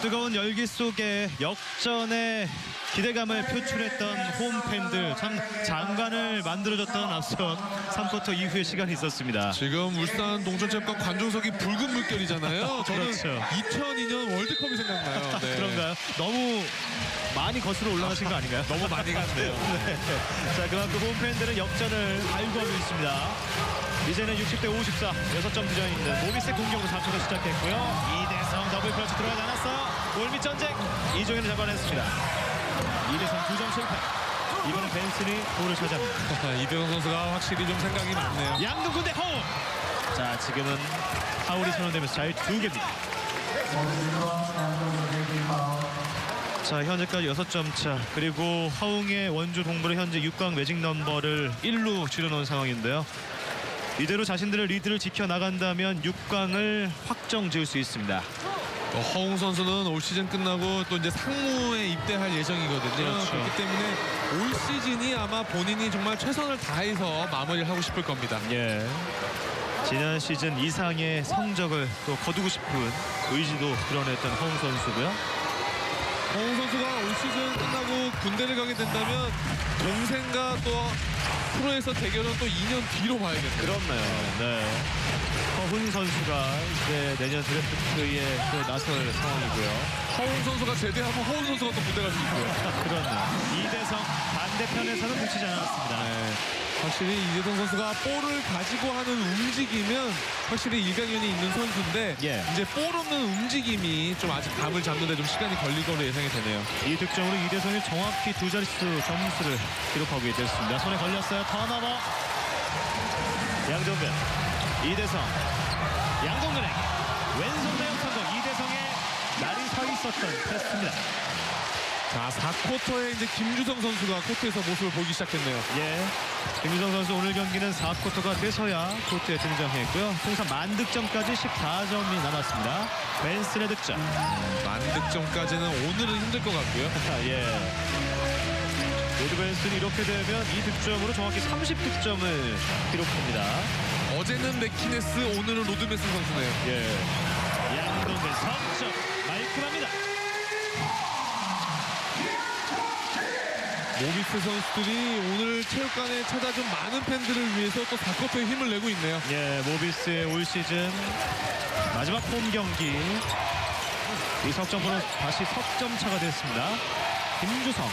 뜨거운 열기 속에 역전의 기대감을 표출했던 홈팬들 참 장관을 만들어줬던 앞선 3쿼터 이후의 시간이 있었습니다. 지금 울산 동천체육관 관중석이 붉은 물결이잖아요. 저는 그렇죠. 2002년 월드컵이 생각나요. 네. 그런가요? 너무 많이 거슬러 올라가신 거 아닌가요? 너무 많이 갔네요. 네. 자 그만큼 홈팬들은 역전을 갈구하고 있습니다. 이제는 60대 54, 6점 뒤져 있는 모비스 공격으로 4초가 시작했고요. 이대성 더블 클러치 들어가지 않았어. 골밑 전쟁 이종현을 잡아냈습니다. 이대성 2점 실패. 이번엔 벤슨이 볼을 차지합니다. 이대성 선수가 확실히 좀 생각이 많네요. 양동근 대 허웅. 자 지금은 파울이 선언되면서 자유 두 개입니다. 자 현재까지 6점 차 그리고 허웅의 원주 동부를 현재 6강 매직 넘버를 1루 줄여놓은 상황인데요. 이대로 자신들의 리드를 지켜나간다면 6강을 확정 지을 수 있습니다. 어, 허웅 선수는 올 시즌 끝나고 또 이제 상무에 입대할 예정이거든요. 그렇죠. 그렇기 때문에 올 시즌이 아마 본인이 정말 최선을 다해서 마무리를 하고 싶을 겁니다. 예. 지난 시즌 이상의 성적을 또 거두고 싶은 의지도 드러냈던 허웅 선수고요. 허웅 선수가 올 시즌 끝나고 군대를 가게 된다면 동생과 또 프로에서 대결은 또 2년 뒤로 봐야겠네요. 그렇네요. 네. 허훈 선수가 이제 내년 드래프트에 또 나설 상황이고요. 허웅 선수가 제대하면 허웅 선수가 또 군대 갈 수 있고요. 그렇네요. 이대성 반대편에서는 뭉치지 않았습니다. 네. 확실히 이재동 선수가 볼을 가지고 하는 움직이면 확실히 일가견이 있는 선수인데 예. 이제 볼 없는 움직임이 좀 아직 감을 잡는데 좀 시간이 걸릴 걸로 예상이 되네요. 이 득점으로 이대성이 정확히 두 자릿수 점수를 기록하게 됐습니다. 손에 걸렸어요. 턴오버. 양정근. 이대성. 양정근에게 왼손 대역 성공. 이대성의 날이 서 있었던 테스트입니다. 자, 4쿼터에 이제 김주성 선수가 코트에서 모습을 보기 시작했네요. 예. 김유성 선수 오늘 경기는 4쿼터가 돼서야 코트에 등장했고요. 통산 만 득점까지 14점이 남았습니다. 벤슨의 득점. 만 득점까지는 오늘은 힘들 것 같고요. 아, 예. 로드 벤슨이 이렇게 되면 이 득점으로 정확히 30득점을 기록합니다. 어제는 맥키네스, 오늘은 로드메스 선수네요. 예. 양동근 석점 말끔합니다. 모비스 선수들이 오늘 체육관에 찾아준 많은 팬들을 위해서 또 4쿼터에 힘을 내고 있네요. 예, 모비스의 올 시즌 마지막 홈 경기 이 석점으로 다시 석점 차가 됐습니다. 김주성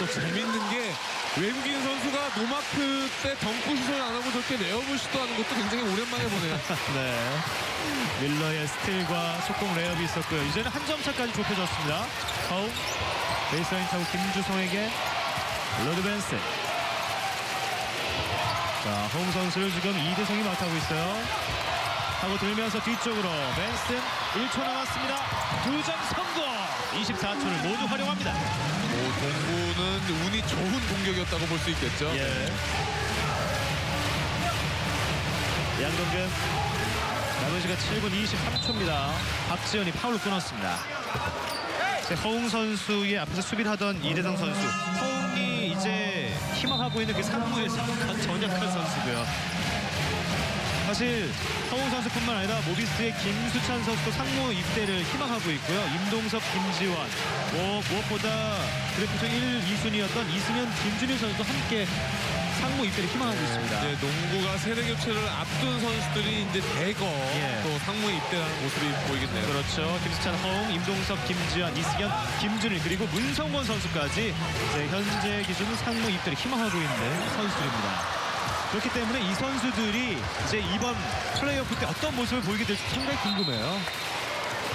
또 재밌는 게 외국인 선수가 노마크 때 덩크 슛을 안 하고 저렇게 레어블 슛하는 것도 굉장히 오랜만에 보네요. 네. 밀러의 스틸과 속공 레이업이 있었고요. 이제는 한 점 차까지 좁혀졌습니다. 파울 베이스라인 차고 김주성에게 로드 벤슨 자, 홍 선수를 지금 이대성이 맡아고 있어요. 하고 들면서 뒤쪽으로 벤슨 1초 남았습니다. 두 점 성공! 24초를 모두 활용합니다. 오, 동부는 운이 좋은 공격이었다고 볼 수 있겠죠. 예. 양동근 남은 시간 7분 23초입니다. 박지현이 파울을 끊었습니다. 허웅 선수의 앞에서 수비를 하던 이대성 선수. 허웅이 이제 희망하고 있는 그 상무에서 전역한 선수고요. 사실 허웅 선수뿐만 아니라 모비스의 김수찬 선수도 상무 입대를 희망하고 있고요. 임동석, 김지원, 뭐 무엇보다 드래프트 1, 2순위였던 이승현, 김준일 선수도 함께 상무 입대를 희망하고 있습니다. 이제 농구가 세대 교체를 앞둔 선수들이 이제 대거 예. 또 상무에 입대하는 모습이 보이겠네요. 그렇죠. 김수찬, 허웅, 임동석, 김지환, 이승현, 김준일 그리고 문성원 선수까지 현재 기준 상무 입대를 희망하고 있는 선수들입니다. 그렇기 때문에 이 선수들이 이제 이번 플레이오프 때 어떤 모습을 보이게 될지 상당히 궁금해요.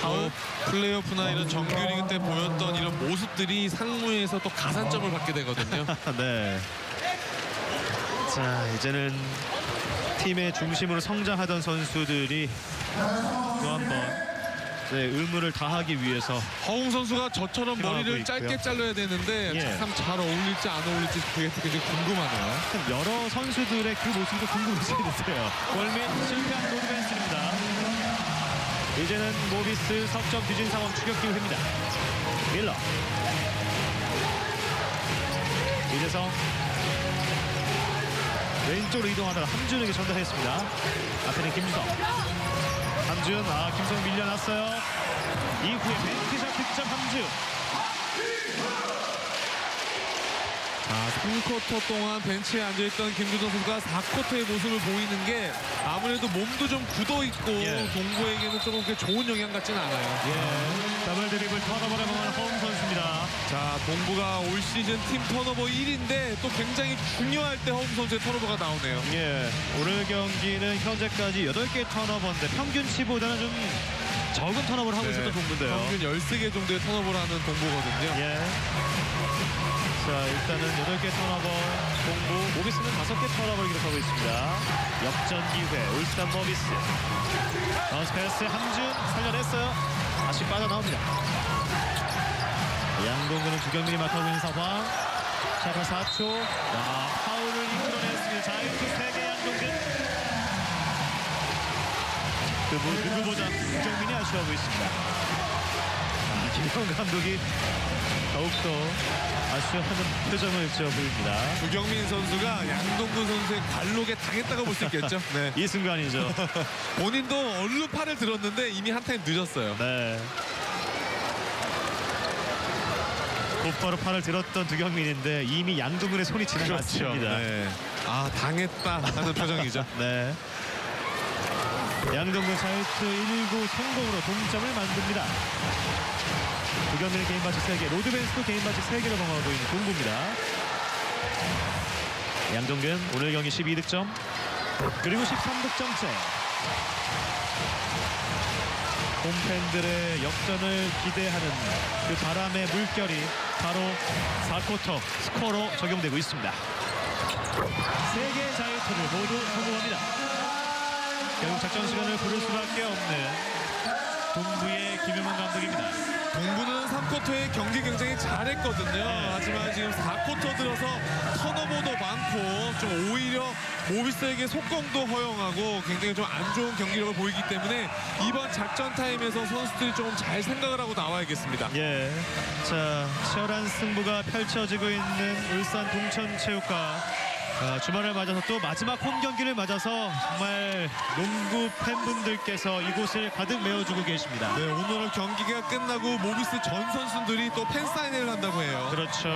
또 플레이오프나 이런 정규 리그 때 보였던 이런 모습들이 상무에서 또 가산점을 받게 되거든요. 네. 자, 이제는 팀의 중심으로 성장하던 선수들이 또 한번 네, 의무를 다하기 위해서 허웅 선수가 저처럼 필요하고 머리를 있고요. 짧게 잘라야 되는데 예. 참 잘 어울릴지 안 어울릴지 그게 굉장히 궁금하네요. 참 여러 선수들의 그 모습도 궁금해지는데요. 골밑 실패한 로드벤슨입니다. 이제는 모비스 석점 뒤진 상황 추격 기회입니다. 밀러. 이재성. 왼쪽으로 이동하다가 함준에게 전달했습니다. 앞에는 김주성. 함준, 아 김성 밀려났어요. 이후에 벤티샷 득점 함준. 자, 3쿼터 동안 벤치에 앉아있던 김주성 선수가 4쿼터의 모습을 보이는 게 아무래도 몸도 좀 굳어있고 예. 동부에게는 조금 좋은 영향 같지는 않아요. 예, 더블 드리블 턴오버를 범한 허웅 선수입니다. 자, 동부가 올 시즌 팀 턴오버 1인데 또 굉장히 중요할 때 허웅 선수의 턴오버가 나오네요. 예, 오늘 경기는 현재까지 8개 턴오버인데 평균치보다는 좀 적은 턴오버를 하고 있었던 동부인데요. 네. 평균 13개 정도의 턴오버를 하는 동부거든요. 예. 자, 일단은 8개 턴오버 동부, 모비스는 5개 턴오버를 기록하고 있습니다. 역전 기회, 울산 모비스. 바운스 패스 함준 살려냈어요. 다시 빠져나옵니다. 양동근은 두경민이 맡아고 있는 상황. 자, 그럼 4초. 야, 파울을 이끌어냈습니다. 자유투 3개 양동근. 그 뭐, 누구보다 두경민이 아쉬워하고 있습니다. 아, 김영 감독이 더욱더 아쉬워하는 표정을 지어 보입니다. 주경민 선수가 양동근 선수의 관록에 당했다고 볼 수 있겠죠. 네. 이 순간이죠. 본인도 얼른 팔을 들었는데 이미 한 타임 늦었어요. 네. 곧바로 팔을 들었던 두경민인데 이미 양동근의 손이 지나갔습니다. 네. 아 당했다 하는 표정이죠. 네. 양동근 자유투 1구 성공으로 동점을 만듭니다. 두경민의 개인 바치 3개, 로드벤스도 개인 바치 3개를 범하고 있는 동부입니다. 양동근 오늘 경기 12득점 그리고 13득점째. 홈팬들의 역전을 기대하는 그 바람의 물결이 바로 4쿼터 스코어로 적용되고 있습니다. 세 개의 자유투를 모두 성공합니다. 결국 작전 시간을 부를 수밖에 없는 동부의 김영만 감독입니다. 동부는 3쿼터에 경기 굉장히 잘했거든요. 하지만 지금 4쿼터 들어서 턴오버도 많고 좀 오히려 모비스에게 속공도 허용하고 굉장히 좀 안 좋은 경기력을 보이기 때문에 이번 작전 타임에서 선수들이 좀 잘 생각을 하고 나와야겠습니다. 예. 자, 치열한 승부가 펼쳐지고 있는 울산 동천체육과 아, 주말을 맞아서 또 마지막 홈 경기를 맞아서 정말 농구 팬분들께서 이곳을 가득 메워주고 계십니다. 네, 오늘 경기가 끝나고 모비스 전 선수들이 또 팬사인회를 한다고 해요. 그렇죠.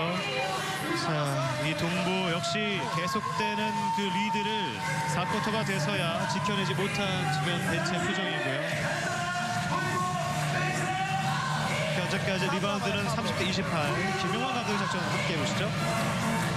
자, 이 동부 역시 계속되는 그 리드를 4쿼터가 돼서야 지켜내지 못한 지금 대체 표정이고요. 현재까지 리바운드는 30대 28. 김용환 감독의 작전 함께 해보시죠.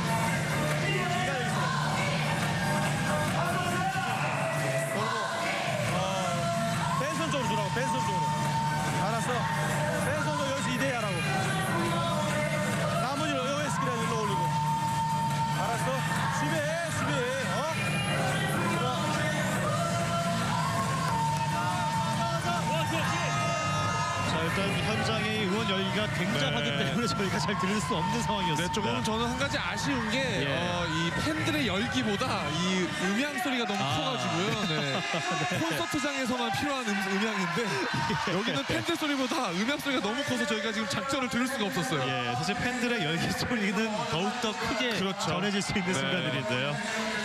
열기가 굉장하기 네. 때문에 저희가 잘 들을 수 없는 상황이었습니다. 네, 조금 저는 한 가지 아쉬운 게, 예. 어, 이 팬들의 열기보다 이 음향 소리가 너무 아. 커가지고요. 네. 콘서트장에서만 필요한 음, 음향인데, 여기는 팬들 소리보다 음향 소리가 너무 커서 저희가 지금 작전을 들을 수가 없었어요. 예, 사실 팬들의 열기 소리는 더욱더 크게 그렇죠. 전해질 수 있는 네. 순간들인데요.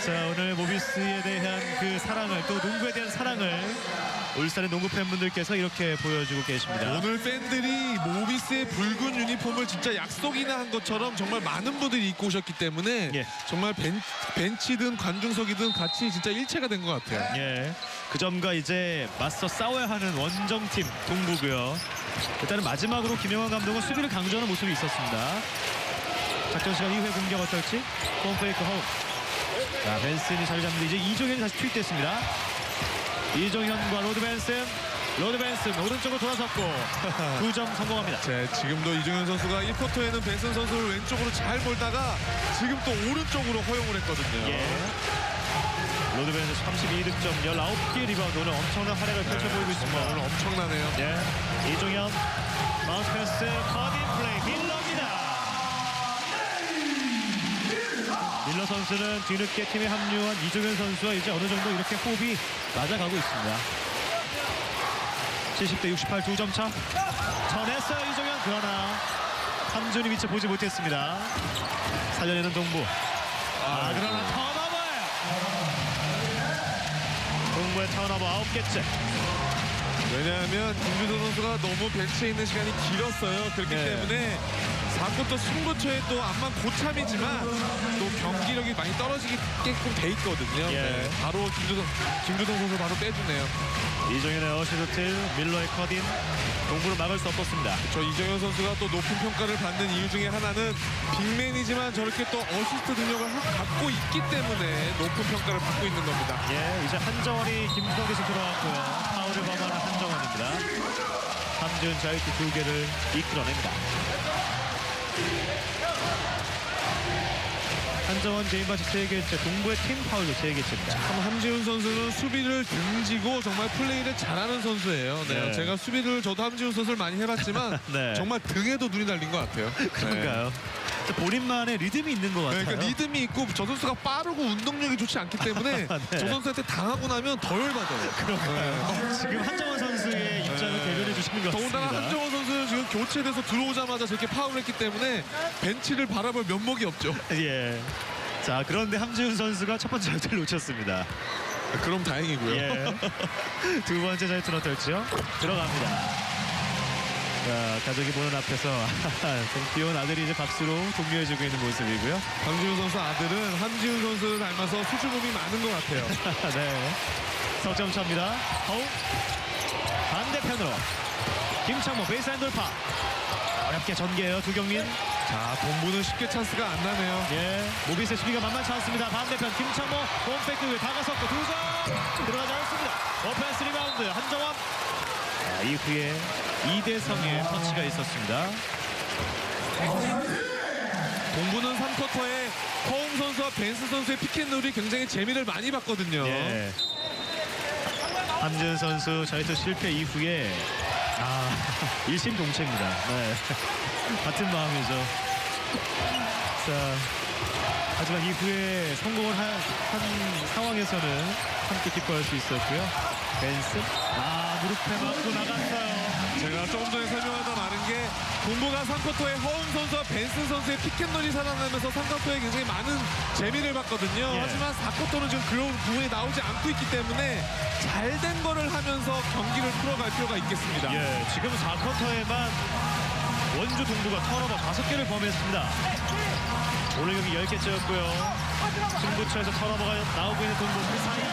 자, 오늘 모비스에 대한 그 사랑을 또 농구에 대한 사랑을 울산의 농구 팬분들께서 이렇게 보여주고 계십니다. 오늘 팬들이 모비스의 붉은 유니폼을 진짜 약속이나 한 것처럼 정말 많은 분들이 입고 오셨기 때문에 예. 정말 벤, 벤치든 관중석이든 같이 진짜 일체가 된 것 같아요. 예, 그 점과 이제 맞서 싸워야 하는 원정팀 동부고요. 일단은 마지막으로 김영환 감독은 수비를 강조하는 모습이 있었습니다. 작전 시간 이후에 공격 어떨지 홈페이크 홈. 자, 벤슨이 자리 잡는데 이제 이종현이 다시 투입됐습니다. 이종현과 로드 벤슨, 로드 벤슨 오른쪽으로 돌아섰고 두점 성공합니다. 네, 지금도 이종현 선수가 1쿼터에는 벤슨 선수를 왼쪽으로 잘 몰다가 지금 또 오른쪽으로 허용을 했거든요. 예. 로드 벤슨 32득점 19개 리바운드 오늘 엄청난 활약을 펼쳐 보이고 있습니다. 오늘 엄청나네요. 예, 이종현 마우스 패스 커빙 플레이 밀러입니다. 밀러 선수는 뒤늦게 팀에 합류한 이종현 선수와 이제 어느 정도 이렇게 호흡이 맞아가고 있습니다. 70대 68 두 점 차. 전했어요 이종현 그러나 함준이 미처 보지 못했습니다. 살려내는 동부. 아 그러나 턴오버. 동부의 턴오버 9개째. 왜냐하면 김주도 선수가 너무 벤치에 있는 시간이 길었어요. 그렇기 네. 때문에 4쿼터 승부처에 또 암만 고참이지만 또 경기력이 많이 떨어지게끔 돼 있거든요. 예. 네, 바로 김주동, 김주동 선수 바로 빼주네요. 이종현의 어시스트, 밀러의 커딘. 동부를 막을 수 없었습니다. 저 이정현 선수가 또 높은 평가를 받는 이유 중에 하나는 빅맨이지만 저렇게 또 어시스트 능력을 하- 갖고 있기 때문에 높은 평가를 받고 있는 겁니다. 예, 이제 한정원이 김성기에서 들어왔고요. 파울을 범하는 한정원입니다. 함지훈 자유투 두 개를 이끌어냅니다. 한정원 제임바치 3개째, 동부의 팀 파울도 3개째입니다. 참 함지훈 선수는 수비를 등지고 정말 플레이를 잘하는 선수예요. 네, 네. 제가 수비를 저도 함지훈 선수를 많이 해봤지만 네. 정말 등에도 눈이 달린 것 같아요. 그런가요? 본인만의 리듬이 있는 것 네, 같아요. 그러니까 리듬이 있고 저 선수가 빠르고 운동력이 좋지 않기 때문에 네. 저 선수한테 당하고 나면 더 열받아요. 그런가요? 지금 한정원 주시는 것 같습니다. 더군다나 한정원 선수는 지금 교체돼서 들어오자마자 저렇게 파울을 했기 때문에 벤치를 바라볼 면목이 없죠. 예. 자, 그런데 함지훈 선수가 첫 번째 자유투를 놓쳤습니다. 그럼 다행이고요. 예. 두 번째 자유투는 어떨지요? 들어갑니다. 자, 가족이 보는 앞에서 좀 귀여운 아들이 이제 박수로 독려해주고 있는 모습이고요. 함지훈 선수 아들은 함지훈 선수를 닮아서 수줍음이 많은 것 같아요. 네. 석점 차입니다. 허웅. 반대편으로. 김창모 베이스라인 돌파. 어렵게 전개해요, 두경민. 자, 동부는 쉽게 찬스가 안 나네요. 예. 모비스의 수비가 만만치 않습니다. 반대편 김창모 홈백 쪽에 다가섰고 두 점. 들어가지 않습니다. 오펜스 리바운드 한정원. 자, 이후에 이대성의 터치가 있었습니다. 동부는 3쿼터에 허웅 선수와 벤스 선수의 피켓놀이 굉장히 재미를 많이 봤거든요. 예. 함준 선수 자유투 실패 이후에 아 일심동체입니다. 네. 같은 마음이죠. 자 하지만 이후에 성공을 한, 한 상황에서는 함께 기뻐할 수 있었고요. 벤스 아 무릎에 맞고 나갔어요. 제가 조금 전에 설명하다 마른 게 동부가 3쿼터에 허웅 선수와 벤슨 선수의 피켓놀이 살아나면서 3쿼터에 굉장히 많은 재미를 봤거든요. 예. 하지만 4쿼터는 지금 그런 부분이 나오지 않고 있기 때문에 잘 된 거를 하면서 경기를 풀어갈 필요가 있겠습니다. 예, 지금 4쿼터에만 원주 동부가 턴오버 5개를 범했습니다. 오늘 경기 10개째였고요. 승부처에서 턴오버가 나오고 있는 동부 그 사이에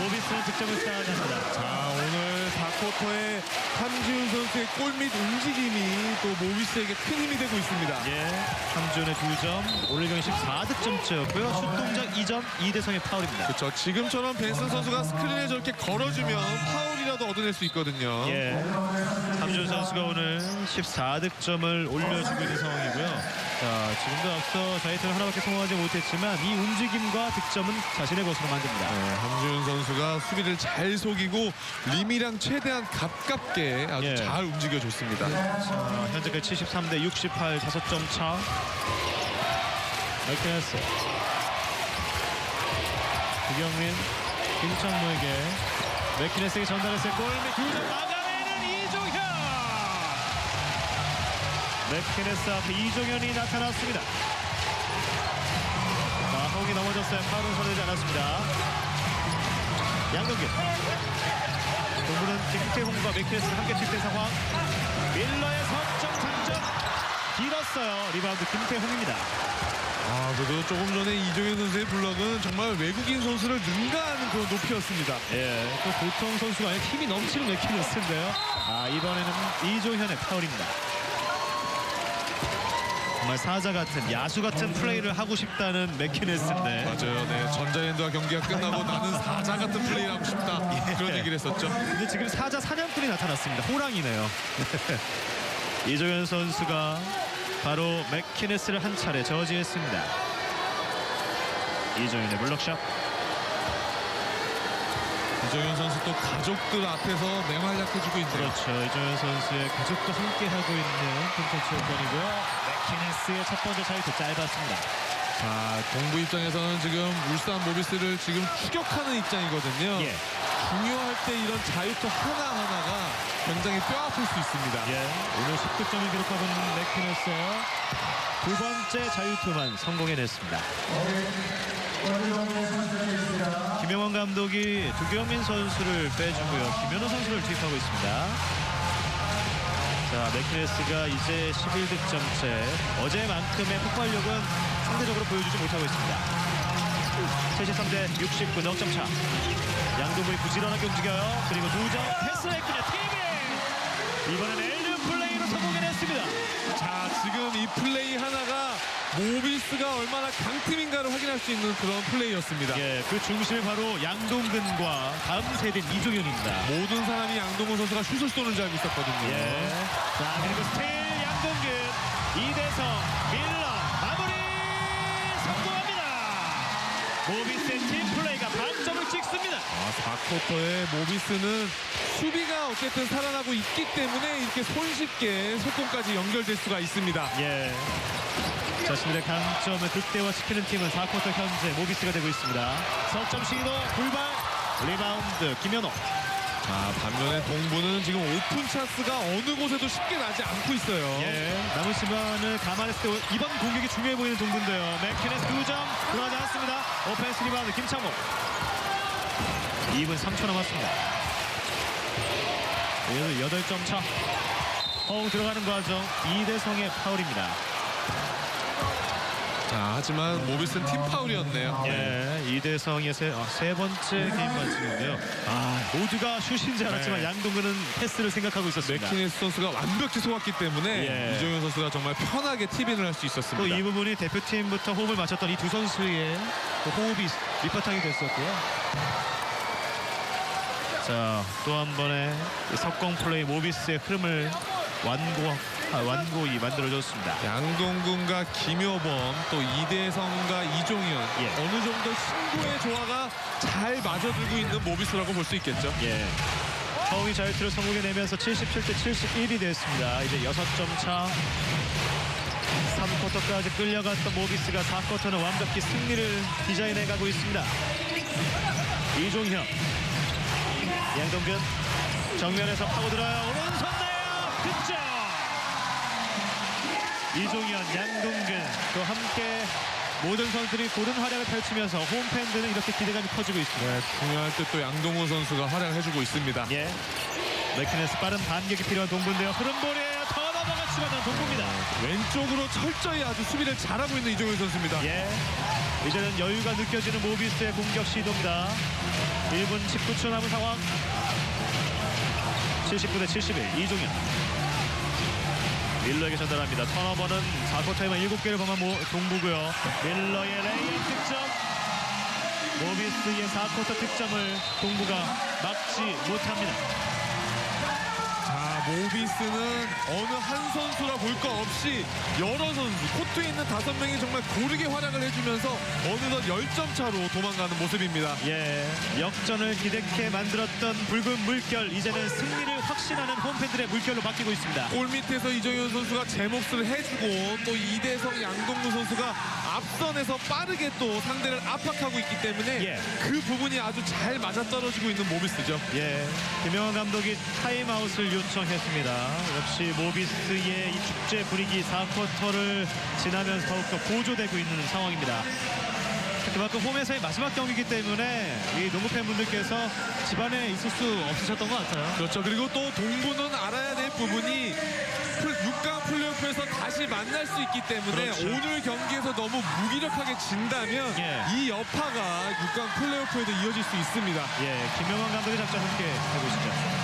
모비스는 득점을 쌓아냅니다. 자, 오늘 4쿼터에 함지훈 선수의 골 및 움직임이 또 모비스에게 큰 힘이 되고 있습니다. 예, 함준의 2점, 오늘 경기 14득점째였고요. 슛 동작 2점, 이대성의 파울입니다. 그렇죠. 지금처럼 벤슨 선수가 스크린에 저렇게 걸어주면 파울이라도 얻어낼 수 있거든요. 예, 함준 선수가 오늘 14득점을 올려주고 있는 상황이고요. 자, 지금도 앞서 자이트를 하나밖에 성공하지 못했지만 이 움직임과 득점은 자신의 것으로 만듭니다. 네, 함지훈 선수가 수비를 잘 속이고 림이랑 최대한 가깝게 아주 예. 잘 움직여줬습니다. 자, 현재까지 73대 68, 5점 차. 맥케네스. 구경민, 김창모에게 맥키네스에게 전달했어요. 골밑 두점 막아내는 이종현! 맥키네스 앞에 이종현이 나타났습니다. 자, 홍이 넘어졌어요. 파울은 선되지 않았습니다. 양동규. 동부는 김태홍과 맥키네스가 함께 칠대 상황. 밀러의 석점 장점 길었어요. 리바운드 김태홍입니다. 아, 그래도 조금 전에 이종현 선수의 블럭은 정말 외국인 선수를 능가하는 그런 높이였습니다. 예, 또 보통 선수가 아니라 힘이 넘치는 맥키네스인데요. 아 이번에는 이종현의 파울입니다. 정말 사자 같은 야수 같은 플레이를 하고 싶다는 맥키네스인데 맞아요. 네, 전자랜드와 경기가 끝나고 나는 사자 같은 플레이를 하고 싶다. 그런 얘기를 했었죠. 근데 지금 사자 사냥꾼이 나타났습니다. 호랑이네요. 이종현 선수가 바로 맥키네스를 한 차례 저지했습니다. 이종현의 블록샷. 이종현 선수 또 가족들 앞에서 맹활약해주고 있네요. 그렇죠. 이종현 선수의 가족도 함께 하고 있는 콘텐츠 요건이고요. 맥키네스의 첫 번째 차이도 짧았습니다. 자, 동부 입장에서는 지금 울산 모비스를 지금 추격하는 입장이거든요. 예. 중요할 때 이런 자유투 하나하나가 굉장히 뼈아플 수 있습니다. 예. 오늘 10득점을 기록하고 있는 맥키네스 두 번째 자유투만 성공해냈습니다. 김영원 감독이 두경민 선수를 빼주고요. 김현우 선수를 투입하고 있습니다. 자, 맥키네스가 이제 11득점째. 어제만큼의 폭발력은 상대적으로 보여주지 못하고 있습니다. 73대 69 넉점 차. 양동근이 부지런하게 움직여요. 그리고 두점 패스했군요. TV! 이번엔 엘드 플레이로 성공해냈습니다. 자, 지금 이 플레이 하나가 모비스가 얼마나 강팀인가를 확인할 수 있는 그런 플레이였습니다. 예, 그 중심이 바로 양동근과 다음 세대인 이종현입니다. 모든 사람이 양동근 선수가 슛을 쏘는 줄 알고 있었거든요. 예. 자, 그리고 스틸 찍습니다. 아, 4쿼터에 모비스는 수비가 어쨌든 살아나고 있기 때문에 이렇게 손쉽게 속공까지 연결될 수가 있습니다. 예. 자신들의 강점을 극대화시키는 팀은 4쿼터 현재 모비스가 되고 있습니다. 석점 시도 불발, 리바운드 김현호. 자, 반면에 동부는 지금 오픈 찬스가 어느 곳에도 쉽게 나지 않고 있어요. 예. 남은 시간을 감안했을 때 이번 공격이 중요해 보이는 동부인데요. 맥키네스 2점 들어가지 않았습니다. 오펜스 리바운드 김창호. 2분 3초 남았습니다. 8점 차. 허웅 들어가는 과정 이대성의 파울입니다. 자, 하지만 모비스는 팀 파울이었네요. 예, 이대성의 세, 아, 세 번째 게임 반칙인데요. 아, 모두가 슛인지 알았지만 네. 양동근은 패스를 생각하고 있었습니다. 맥키네스 선수가 완벽히 속았기 때문에 예. 이종현 선수가 정말 편하게 티빈을 할 수 또 있었습니다. 이 부분이 대표팀부터 호흡을 맞췄던 이 두 선수의 또 호흡이 밑바탕이 됐었고요. 자, 또 한 번의 이 석공 플레이 모비스의 흐름을 완고, 아, 완고히 만들어줬습니다. 양동근과 김효범 또 이대성과 이종현 예. 어느 정도 신고의 조화가 잘 맞아들고 있는 모비스라고 볼 수 있겠죠. 예. 허웅이 자유투를 성공해내면서 77대 71이 됐습니다. 이제 6점 차. 3쿼터까지 끌려갔던 모비스가 4쿼터는 완벽히 승리를 디자인해가고 있습니다. 이종현. 양동근. 정면에서 파고들어요. 오른손 내요. 득점. 이종현, 양동근 또 함께 모든 선수들이 고른 활약을 펼치면서 홈팬들은 이렇게 기대감이 커지고 있습니다. 네, 중요할 때 또 양동근 선수가 활약해주고 있습니다. 예. 맥키네스 빠른 반격이 필요한 동부인데요. 흐름볼이에요. 턴오버가 추가된 동부입니다. 왼쪽으로 철저히 아주 수비를 잘하고 있는 이종현 선수입니다. 예. 이제는 여유가 느껴지는 모비스의 공격 시도입니다. 1분 19초 남은 상황. 79대 71 이종현. 밀러에게 전달합니다. 턴오버는 4쿼터에만 7개를 범한 모- 동부고요. 밀러의 레이업 득점. 모비스의 4쿼터 득점을 동부가 막지 못합니다. 자, 모비스는 어느 한 선수라 볼 것 없이 여러 선수, 코트에 있는 다섯 명이 정말 고르게 활약을 해주면서 어느덧 10점 차로 도망가는 모습입니다. 예, 역전을 기대케 만들었던 붉은 물결 이제는 승리를 확신하는 홈팬들의 물결로 바뀌고 있습니다. 골 밑에서 이정현 선수가 제 몫을 해주고 또 이대성 양동구 선수가 앞선에서 빠르게 또 상대를 압박하고 있기 때문에 예. 그 부분이 아주 잘 맞아떨어지고 있는 모비스죠. 예, 김영환 감독이 타임아웃을 요청했습니다. 역시 모비스의 이 축제 분위기 4쿼터를 지나면서 더욱더 고조되고 있는 상황입니다. 그만큼 홈에서의 마지막 경기이기 때문에 이 농구 팬분들께서 집안에 있을 수 없으셨던 것 같아요. 그렇죠. 그리고 또 동부는 알아야 될 부분이 6강 플레이오프에서 다시 만날 수 있기 때문에 그렇죠. 오늘 경기에서 너무 무기력하게 진다면 예. 이 여파가 6강 플레이오프에도 이어질 수 있습니다. 예, 김영환 감독의 작전 함께 해보시죠.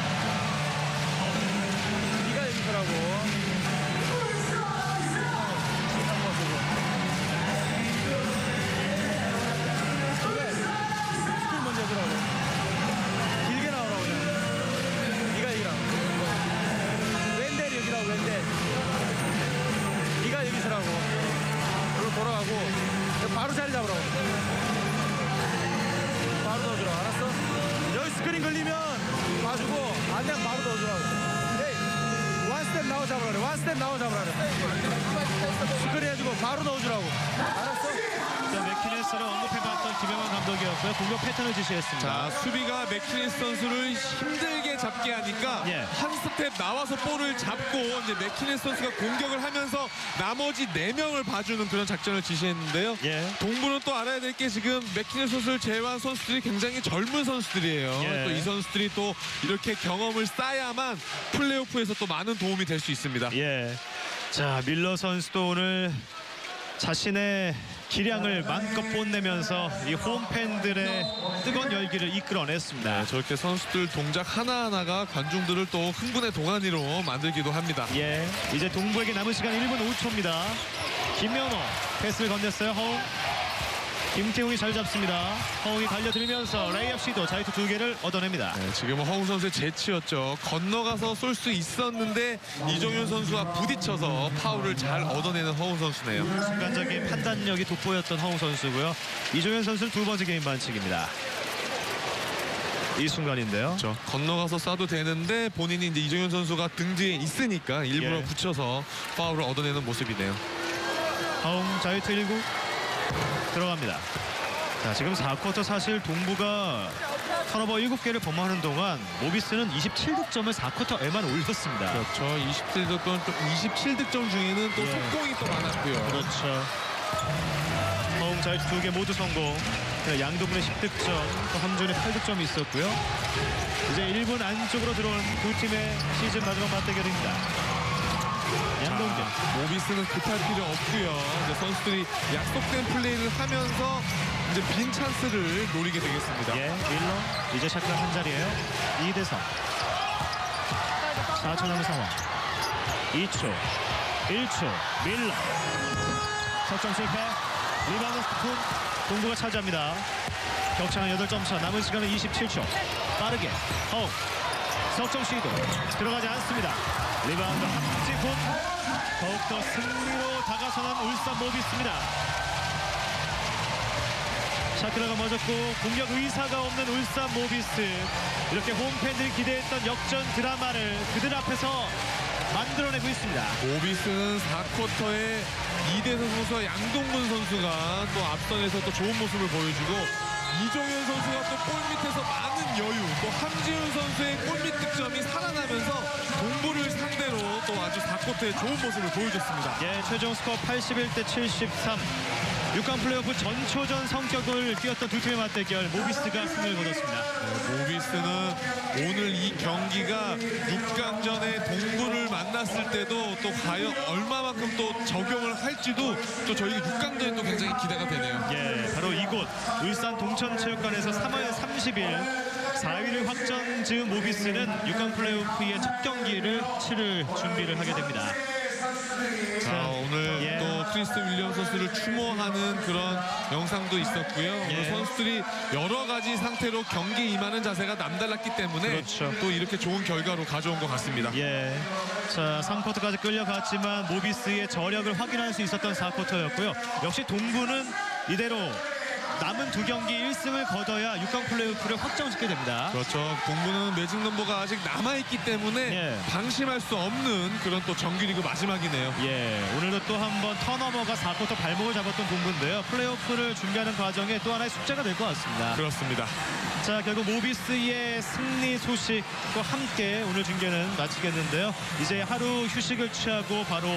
봐주고 안 되면 바로 넣어주라고. 에이, 원 스텝 나와 잡으라 그래. 원 스텝 잡으라 그래. 스크린 해주고 바로 넣어주라고. 알았어? 모비스를 언급해봤던 김영환 감독이었고요. 공격 패턴을 지시했습니다. 자, 수비가 맥키니스 선수를 힘들게 잡게 하니까 예. 한 스텝 나와서 볼을 잡고 이제 맥키니스 선수가 공격을 하면서 나머지 네명을 봐주는 그런 작전을 지시했는데요. 예. 동부는 또 알아야 될 게 지금 맥키니스 선수를 제외한 선수들이 굉장히 젊은 선수들이에요. 예. 또 이 선수들이 또 이렇게 경험을 쌓아야만 플레이오프에서 또 많은 도움이 될 수 있습니다. 예. 자 밀러 선수도 오늘 자신의 기량을 마음껏 뽐내면서 이 홈팬들의 뜨거운 열기를 이끌어냈습니다. 네, 저렇게 선수들 동작 하나하나가 관중들을 또 흥분의 동안으로 만들기도 합니다. 예, 이제 동부에게 남은 시간 1분 5초입니다. 김현호 패스를 건넸어요. 허웅. 김태웅이 잘 잡습니다. 허웅이 달려들면서 레이업 시도 자유투 두 개를 얻어냅니다. 네, 지금은 허웅 선수의 재치였죠. 건너가서 쏠 수 있었는데 이종현 선수와 부딪혀서 파울을 잘 얻어내는 허웅 선수네요. 순간적인 판단력이 돋보였던 허웅 선수고요. 이종현 선수는 두 번째 게임 반칙입니다. 이 순간인데요. 그렇죠. 건너가서 쏴도 되는데 본인이 이제 이종현 선수가 등 뒤에 있으니까 일부러 예. 붙여서 파울을 얻어내는 모습이네요. 허웅 자유투 1구 들어갑니다. 자, 지금 4쿼터 사실 동부가 턴오버 7개를 범하는 동안 모비스는 27득점을 4쿼터에만 올렸습니다. 그렇죠. 27득점, 27득점 중에는 또 예. 속공이 또 많았고요. 그렇죠. 허웅 자유투 두개 모두 성공. 네, 양동근의 10득점, 또 함준의 8득점이 있었고요. 이제 1분 안쪽으로 들어온 두 팀의 시즌 마지막 맞대결입니다. 양동근. 모비스는 급할 필요 없고요. 이제 선수들이 약속된 플레이를 하면서 이제 빈 찬스를 노리게 되겠습니다. 예, 밀러. 이제 샤크가 한 자리예요. 2대 3. 4초 남은 상황. 2초. 1초. 밀러. 석점 실패. 리바운드 스푼. 동부가 차지합니다. 격차는 8점 차. 남은 시간은 27초. 빠르게. 허웅. 석점 시도. 들어가지 않습니다. 리바운드 함지훈. 더욱더 승리로 다가서는 울산 모비스입니다. 샤크라가 멎었고 공격 의사가 없는 울산 모비스 이렇게 홈팬들이 기대했던 역전 드라마를 그들 앞에서 만들어내고 있습니다. 모비스는 4쿼터에 이대선 선수와 양동근 선수가 또 앞선에서 또 좋은 모습을 보여주고 이종현 선수가 또 골 밑에서 많은 여유 또 함지훈 선수의 골밑 득점이 살아나면서 동부를 상대로 또 아주 4쿼터에 좋은 모습을 보여줬습니다. 예, 최종 스코어 81대 73. 6강 플레이오프 전초전 성격을 띄었던 두 팀의 맞대결 모비스가 승리를 거뒀습니다. 모비스는 오늘 이 경기가 6강전에 동부를 만났을 때도 또 과연 얼마만큼 또 적용을 할지도 또 저희 6강전에 또 굉장히 기대가 되네요. 예, 바로 이곳 울산 동천체육관에서 3월 30일 4위를 확정 지은 모비스는 6강 플레이오프의 첫 경기를 치를 준비를 하게 됩니다. 자, 오늘 예. 또 크리스트 윌리엄 선수를 추모하는 그런 영상도 있었고요. 오늘 예. 선수들이 여러 가지 상태로 경기에 임하는 자세가 남달랐기 때문에 그렇죠. 또 이렇게 좋은 결과로 가져온 것 같습니다. 예. 자, 3쿼터까지 끌려갔지만 모비스의 저력을 확인할 수 있었던 4쿼터였고요. 역시 동부는 이대로 남은 두 경기 1승을 거둬야 6강 플레이오프를 확정짓게 됩니다. 그렇죠. 동부는 매직 넘버가 아직 남아있기 때문에 예. 방심할 수 없는 그런 또 정규리그 마지막이네요. 예, 오늘도 또 한 번 턴오버가 4쿼터 발목을 잡았던 동부인데요. 플레이오프를 준비하는 과정에 또 하나의 숙제가 될 것 같습니다. 그렇습니다. 자, 결국 모비스의 승리 소식과 함께 오늘 중계는 마치겠는데요. 이제 하루 휴식을 취하고 바로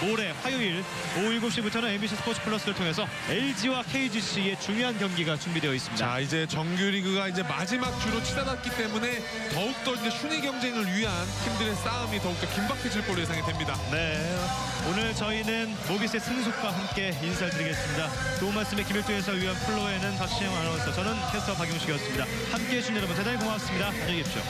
모레 화요일 오후 7시부터는 MBC 스포츠 플러스를 통해서 LG와 KGC의 중요한 경기가 준비되어 있습니다. 자 이제 정규리그가 이제 마지막 주로 치닫았기 때문에 더욱더 이제 순위 경쟁을 위한 팀들의 싸움이 더욱더 긴박해질 걸로 예상이 됩니다. 네, 오늘 저희는 모비스의 승속과 함께 인사를 드리겠습니다. 좋은 말씀에 김일두 해설위원 플로에는 박시영 아나운서, 저는 캐스터 박용식이었습니다. 함께해 주신 여러분 대단히 고맙습니다. 안녕히 계십시오.